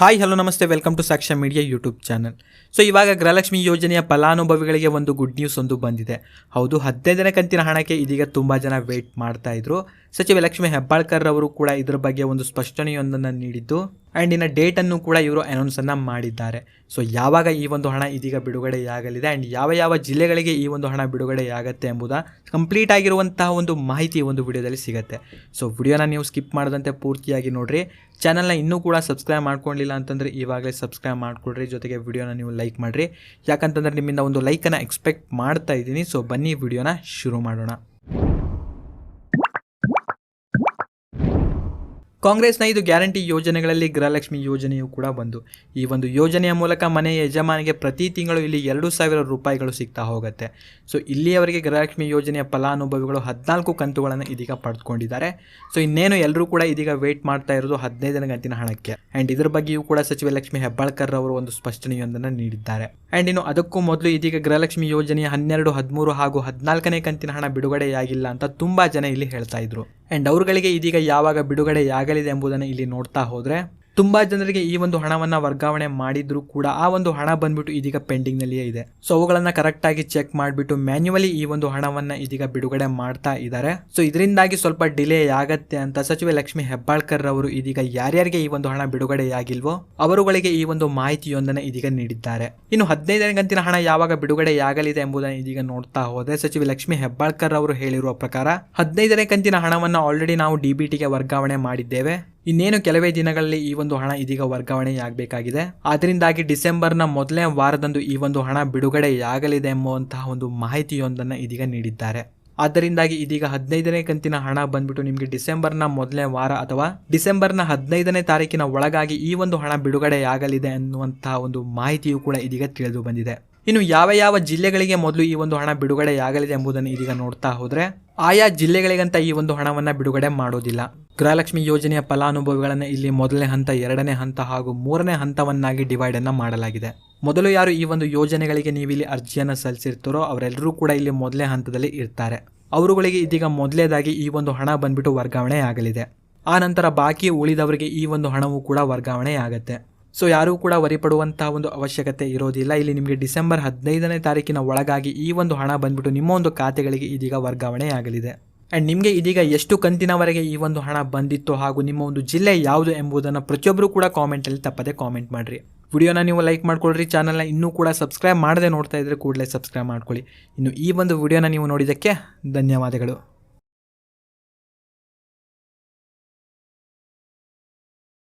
Hi hello ನಮಸ್ತೆ. Welcome to Sakshya media YouTube channel so ಇವಾಗ ಗೃಹಲಕ್ಷ್ಮಿ ಯೋಜನೆಯ ಫಲಾನುಭವಿಗಳಿಗೆ ಒಂದು ಗುಡ್ ನ್ಯೂಸ್ ಒಂದು ಬಂದಿದೆ. ಹೌದು, ಹದಿನೈದನೇ ಕಂತಿನ ಹಣಕ್ಕೆ ಇದೀಗ ತುಂಬ ಜನ ವೇಟ್ ಮಾಡ್ತಾ ಇದ್ರು. ಸಚಿವ ಲಕ್ಷ್ಮಿ ಹೆಬ್ಬಾಳ್ಕರ್ ಅವರು ಕೂಡ ಇದರ ಬಗ್ಗೆ ಒಂದು ಸ್ಪಷ್ಟನೆಯೊಂದನ್ನು ನೀಡಿದ್ದು. ಆ್ಯಂಡ್ ಇನ್ನು ಡೇಟನ್ನು ಕೂಡ ಇವರು ಅನೌನ್ಸನ್ನು ಮಾಡಿದ್ದಾರೆ. ಸೊ, ಯಾವಾಗ ಈ ಒಂದು ಹಣ ಇದೀಗ ಬಿಡುಗಡೆಯಾಗಲಿದೆ ಆ್ಯಂಡ್ ಯಾವ ಯಾವ ಜಿಲ್ಲೆಗಳಿಗೆ ಈ ಒಂದು ಹಣ ಬಿಡುಗಡೆಯಾಗತ್ತೆ ಎಂಬುದ ಕಂಪ್ಲೀಟ್ ಆಗಿರುವಂತಹ ಒಂದು ಮಾಹಿತಿ ಈ ಒಂದು ವಿಡಿಯೋದಲ್ಲಿ ಸಿಗುತ್ತೆ. ಸೊ, ವಿಡಿಯೋನ ನೀವು ಸ್ಕಿಪ್ ಮಾಡದಂತೆ ಪೂರ್ತಿಯಾಗಿ ನೋಡಿರಿ. ಚಾನಲ್ನ ಇನ್ನೂ ಕೂಡ ಸಬ್ಸ್ಕ್ರೈಬ್ ಮಾಡ್ಕೊಂಡಿಲ್ಲ ಅಂತಂದರೆ ಇವಾಗಲೇ ಸಬ್ಸ್ಕ್ರೈಬ್ ಮಾಡ್ಕೊಳ್ರಿ ಜೊತೆಗೆ ವಿಡಿಯೋನ ನೀವು ಲೈಕ್ ಮಾಡಿರಿ. ಯಾಕಂತಂದರೆ ನಿಮ್ಮಿಂದ ಒಂದು ಲೈಕನ್ನು ಎಕ್ಸ್ಪೆಕ್ಟ್ ಮಾಡ್ತಾ ಇದ್ದೀನಿ. ಸೊ, ಬನ್ನಿ ವಿಡಿಯೋನ ಶುರು ಮಾಡೋಣ. ಕಾಂಗ್ರೆಸ್ನ ಇದು ಗ್ಯಾರಂಟಿ ಯೋಜನೆಗಳಲ್ಲಿ ಗೃಹಲಕ್ಷ್ಮಿ ಯೋಜನೆಯು ಕೂಡ ಬಂದು, ಈ ಒಂದು ಯೋಜನೆಯ ಮೂಲಕ ಮನೆಯ ಯಜಮಾನಿಗೆ ಪ್ರತಿ ತಿಂಗಳು ಇಲ್ಲಿ ಎರಡು ಸಾವಿರ ರೂಪಾಯಿಗಳು ಸಿಗ್ತಾ ಹೋಗುತ್ತೆ. ಸೊ, ಇಲ್ಲಿಯವರೆಗೆ ಗೃಹಲಕ್ಷ್ಮಿ ಯೋಜನೆಯ ಫಲಾನುಭವಿಗಳು ಹದಿನಾಲ್ಕು ಕಂತುಗಳನ್ನು ಇದೀಗ ಪಡೆದುಕೊಂಡಿದ್ದಾರೆ. ಸೊ, ಇನ್ನೇನು ಎಲ್ಲರೂ ಕೂಡ ಇದೀಗ ವೇಟ್ ಮಾಡ್ತಾ ಇರೋದು ಹದಿನೈದನೇ ಗಂಟಿನ ಹಣಕ್ಕೆ. ಆ್ಯಂಡ್ ಇದ್ರ ಬಗ್ಗೆಯೂ ಕೂಡ ಸಚಿವ ಲಕ್ಷ್ಮಿ ಹೆಬ್ಬಾಳ್ಕರ್ ಅವರು ಒಂದು ಸ್ಪಷ್ಟನೆಯೊಂದನ್ನು ನೀಡಿದ್ದಾರೆ. ಆ್ಯಂಡ್ ಇನ್ನು ಅದಕ್ಕೂ ಮೊದಲು ಇದೀಗ ಗೃಹಲಕ್ಷ್ಮಿ ಯೋಜನೆಯ ಹನ್ನೆರಡು, ಹದಿಮೂರು ಹಾಗೂ ಹದಿನಾಲ್ಕನೇ ಕಂತಿನ ಹಣ ಬಿಡುಗಡೆಯಾಗಿಲ್ಲ ಅಂತ ತುಂಬ ಜನ ಇಲ್ಲಿ ಹೇಳ್ತಾ ಇದ್ರು. ಆ್ಯಂಡ್ ಅವ್ರುಗಳಿಗೆ ಇದೀಗ ಯಾವಾಗ ಬಿಡುಗಡೆಯಾಗಲಿದೆ ಎಂಬುದನ್ನು ಇಲ್ಲಿ ನೋಡ್ತಾ ಹೋದ್ರೆ ತುಂಬಾ ಜನರಿಗೆ ಈ ಒಂದು ಹಣವನ್ನ ವರ್ಗಾವಣೆ ಮಾಡಿದ್ರು ಕೂಡ ಆ ಒಂದು ಹಣ ಬಂದ್ಬಿಟ್ಟು ಇದೀಗ ಪೆಂಡಿಂಗ್ ನಲ್ಲಿಯೇ ಇದೆ. ಸೊ ಅವುಗಳನ್ನ ಕರೆಕ್ಟ್ ಆಗಿ ಚೆಕ್ ಮಾಡಿಬಿಟ್ಟು ಮ್ಯಾನ್ಯುವಲಿ ಈ ಒಂದು ಹಣವನ್ನ ಇದೀಗ ಬಿಡುಗಡೆ ಮಾಡ್ತಾ ಇದ್ದಾರೆ ಸೊ ಇದರಿಂದಾಗಿ ಸ್ವಲ್ಪ ಡಿಲೇ ಆಗತ್ತೆ ಅಂತ ಸಚಿವೆ ಲಕ್ಷ್ಮಿ ಹೆಬ್ಬಾಳ್ಕರ್ ಅವರು ಇದೀಗ ಯಾರ್ಯಾರಿಗೆ ಈ ಒಂದು ಹಣ ಬಿಡುಗಡೆಯಾಗಿಲ್ವೋ ಅವರುಗಳಿಗೆ ಈ ಒಂದು ಮಾಹಿತಿಯೊಂದನ್ನು ಇದೀಗ ನೀಡಿದ್ದಾರೆ. ಇನ್ನು ಹದಿನೈದನೇ ಕಂತಿನ ಹಣ ಯಾವಾಗ ಬಿಡುಗಡೆಯಾಗಲಿದೆ ಎಂಬುದನ್ನು ಇದೀಗ ನೋಡ್ತಾ ಹೋದ್ರೆ ಸಚಿವೆ ಲಕ್ಷ್ಮಿ ಹೆಬ್ಬಾಳ್ಕರ್ ಅವರು ಹೇಳಿರುವ ಪ್ರಕಾರ ಹದಿನೈದನೇ ಕಂತಿನ ಹಣವನ್ನ ಆಲ್ರೆಡಿ ನಾವು ಡಿಬಿಟಿಗೆ ವರ್ಗಾವಣೆ ಮಾಡಿದ್ದೇವೆ. ಇನ್ನೇನು ಕೆಲವೇ ದಿನಗಳಲ್ಲಿ ಈ ಒಂದು ಹಣ ಇದೀಗ ವರ್ಗಾವಣೆಯಾಗಬೇಕಾಗಿದೆ. ಅದರಿಂದಾಗಿ ಡಿಸೆಂಬರ್ನ ಮೊದಲನೇ ವಾರದಂದು ಈ ಒಂದು ಹಣ ಬಿಡುಗಡೆಯಾಗಲಿದೆ ಎಂಬುವಂತಹ ಒಂದು ಮಾಹಿತಿಯೊಂದನ್ನು ಇದೀಗ ನೀಡಿದ್ದಾರೆ. ಆದ್ದರಿಂದಾಗಿ ಇದೀಗ ಹದಿನೈದನೇ ಕಂತಿನ ಹಣ ಬಂದ್ಬಿಟ್ಟು ನಿಮಗೆ ಡಿಸೆಂಬರ್ನ ಮೊದಲನೇ ವಾರ ಅಥವಾ ಡಿಸೆಂಬರ್ನ ಹದಿನೈದನೇ ತಾರೀಕಿನ ಒಳಗಾಗಿ ಈ ಒಂದು ಹಣ ಬಿಡುಗಡೆಯಾಗಲಿದೆ ಎನ್ನುವಂತಹ ಒಂದು ಮಾಹಿತಿಯು ಕೂಡ ಇದೀಗ ತಿಳಿದು ಬಂದಿದೆ. ಇನ್ನು ಯಾವ ಯಾವ ಜಿಲ್ಲೆಗಳಿಗೆ ಮೊದಲು ಈ ಒಂದು ಹಣ ಬಿಡುಗಡೆಯಾಗಲಿದೆ ಎಂಬುದನ್ನು ಇದೀಗ ನೋಡ್ತಾ ಹೋದರೆ, ಆಯಾ ಜಿಲ್ಲೆಗಳಿಗಂತ ಈ ಒಂದು ಹಣವನ್ನು ಬಿಡುಗಡೆ ಮಾಡೋದಿಲ್ಲ. ಗೃಹಲಕ್ಷ್ಮಿ ಯೋಜನೆಯ ಫಲಾನುಭವಿಗಳನ್ನು ಇಲ್ಲಿ ಮೊದಲನೇ ಹಂತ, ಎರಡನೇ ಹಂತ ಹಾಗೂ ಮೂರನೇ ಹಂತವನ್ನಾಗಿ ಡಿವೈಡ್ ಅನ್ನ ಮಾಡಲಾಗಿದೆ. ಮೊದಲು ಯಾರು ಈ ಒಂದು ಯೋಜನೆಗಳಿಗೆ ನೀವು ಇಲ್ಲಿ ಅರ್ಜಿಯನ್ನು ಸಲ್ಲಿಸಿರ್ತಾರೋ ಅವರೆಲ್ಲರೂ ಕೂಡ ಇಲ್ಲಿ ಮೊದಲನೇ ಹಂತದಲ್ಲಿ ಇರ್ತಾರೆ. ಅವರುಗಳಿಗೆ ಇದೀಗ ಮೊದಲೇದಾಗಿ ಈ ಒಂದು ಹಣ ಬಂದ್ಬಿಟ್ಟು ವರ್ಗಾವಣೆ ಆಗಲಿದೆ. ಆ ನಂತರ ಬಾಕಿ ಉಳಿದವರಿಗೆ ಈ ಒಂದು ಹಣವು ಕೂಡ ವರ್ಗಾವಣೆ ಆಗುತ್ತೆ. ಸೊ ಯಾರೂ ಕೂಡ ವರಿಪಡುವಂತಹ ಒಂದು ಅವಶ್ಯಕತೆ ಇರೋದಿಲ್ಲ. ಇಲ್ಲಿ ನಿಮಗೆ ಡಿಸೆಂಬರ್ ಹದಿನೈದನೇ ತಾರೀಕಿನ ಒಳಗಾಗಿ ಈ ಒಂದು ಹಣ ಬಂದ್ಬಿಟ್ಟು ನಿಮ್ಮ ಒಂದು ಖಾತೆಗಳಿಗೆ ಇದೀಗ ವರ್ಗಾವಣೆ ಆಗಲಿದೆ. ಆ್ಯಂಡ್ ನಿಮಗೆ ಇದೀಗ ಎಷ್ಟು ಕಂತಿನವರೆಗೆ ಈ ಒಂದು ಹಣ ಬಂದಿತ್ತು ಹಾಗೂ ನಿಮ್ಮ ಒಂದು ಜಿಲ್ಲೆ ಯಾವುದು ಎಂಬುದನ್ನು ಪ್ರತಿಯೊಬ್ಬರು ಕೂಡ ಕಾಮೆಂಟಲ್ಲಿ ತಪ್ಪದೆ ಕಾಮೆಂಟ್ ಮಾಡಿರಿ. ವಿಡಿಯೋನ ನೀವು ಲೈಕ್ ಮಾಡ್ಕೊಳ್ರಿ ಚಾನಲ್ನ ಇನ್ನೂ ಕೂಡ ಸಬ್ಸ್ಕ್ರೈಬ್ ಮಾಡದೆ ನೋಡ್ತಾ ಇದ್ರೆ ಕೂಡಲೇ ಸಬ್ಸ್ಕ್ರೈಬ್ ಮಾಡ್ಕೊಳ್ಳಿ. ಇನ್ನು ಈ ಒಂದು ವಿಡಿಯೋನ ನೀವು ನೋಡಿದ್ದಕ್ಕೆ ಧನ್ಯವಾದಗಳು.